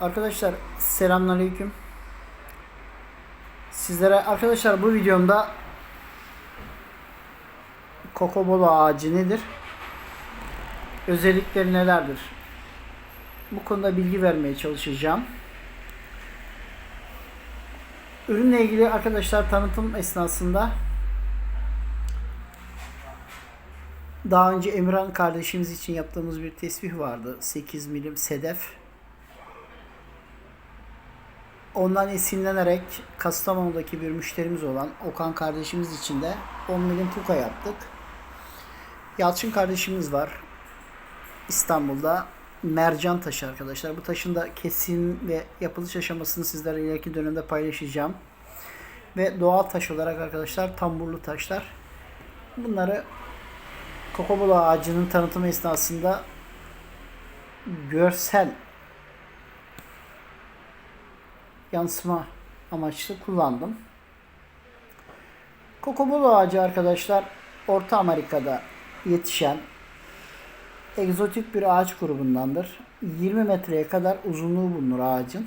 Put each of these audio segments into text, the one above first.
Arkadaşlar selamünaleyküm. Sizlere arkadaşlar bu videomda kokobolo ağacı nedir? Özellikleri nelerdir? Bu konuda bilgi vermeye çalışacağım. Ürünle ilgili arkadaşlar tanıtım esnasında daha önce Emirhan kardeşimiz için yaptığımız bir tesbih vardı. 8 milim sedef. Ondan esinlenerek Kastamonu'daki bir müşterimiz olan Okan kardeşimiz için de 10 milim puka yaptık. Yalçın kardeşimiz var. İstanbul'da mercan taşı arkadaşlar. Bu taşın da kesim ve yapılış aşamasını sizlerle ileriki dönemde paylaşacağım. Ve doğal taş olarak arkadaşlar tamburlu taşlar. Bunları kokobolo ağacının tanıtımı esnasında görsel yansıma amaçlı kullandım. Kokobolo ağacı arkadaşlar Orta Amerika'da yetişen egzotik bir ağaç grubundandır. 20 metreye kadar uzunluğu bulunur ağacın.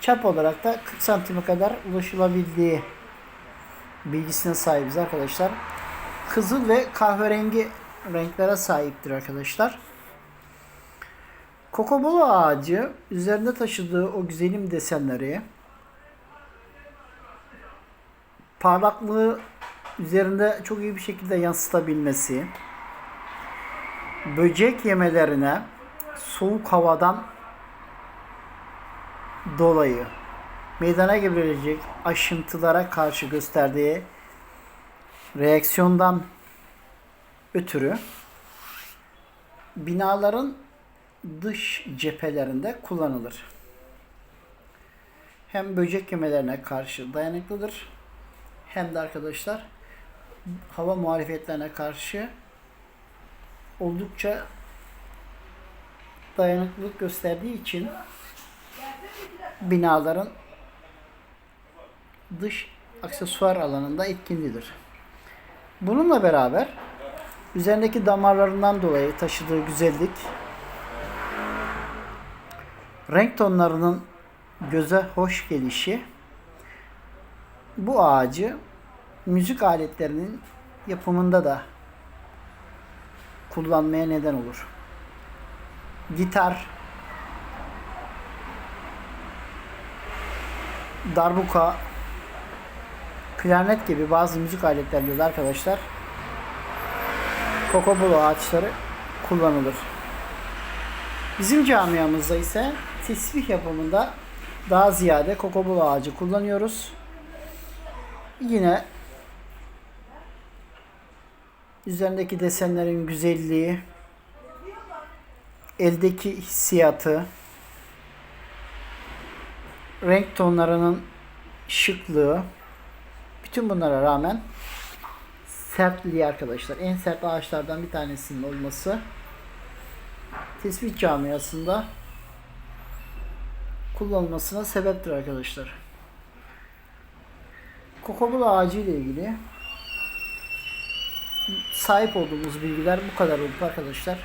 Çap olarak da 40 santime kadar ulaşılabildiği bilgisine sahibiz arkadaşlar. Kızıl ve kahverengi renklere sahiptir arkadaşlar. Kokobolo ağacı üzerinde taşıdığı o güzelim desenleri parlaklığı üzerinde çok iyi bir şekilde yansıtabilmesi böcek yemelerine soğuk havadan dolayı meydana gelebilecek aşıntılara karşı gösterdiği reaksiyondan ötürü binaların dış cephelerinde kullanılır. Hem böcek yemelerine karşı dayanıklıdır hem de arkadaşlar hava muhalefetlerine karşı oldukça dayanıklılık gösterdiği için binaların dış aksesuar alanında etkinlidir. Bununla beraber üzerindeki damarlarından dolayı taşıdığı güzellik renk tonlarının göze hoş gelişi bu ağacı müzik aletlerinin yapımında da kullanmaya neden olur. Gitar, darbuka, klarnet gibi bazı müzik aletlerinde de arkadaşlar kokobolo ağaçları kullanılır. Bizim camiamızda ise tesbih yapımında daha ziyade kokobolo ağacı kullanıyoruz. Yine üzerindeki desenlerin güzelliği, eldeki hissiyatı, renk tonlarının şıklığı, bütün bunlara rağmen sertliği arkadaşlar. En sert ağaçlardan bir tanesinin olması tesbih camiasında kullanılmasına sebeptir arkadaşlar. Kokobula ağacı ile ilgili sahip olduğumuz bilgiler bu kadar olup arkadaşlar.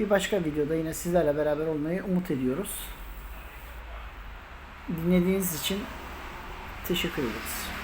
Bir başka videoda yine sizlerle beraber olmayı umut ediyoruz. Dinlediğiniz için teşekkür ederiz.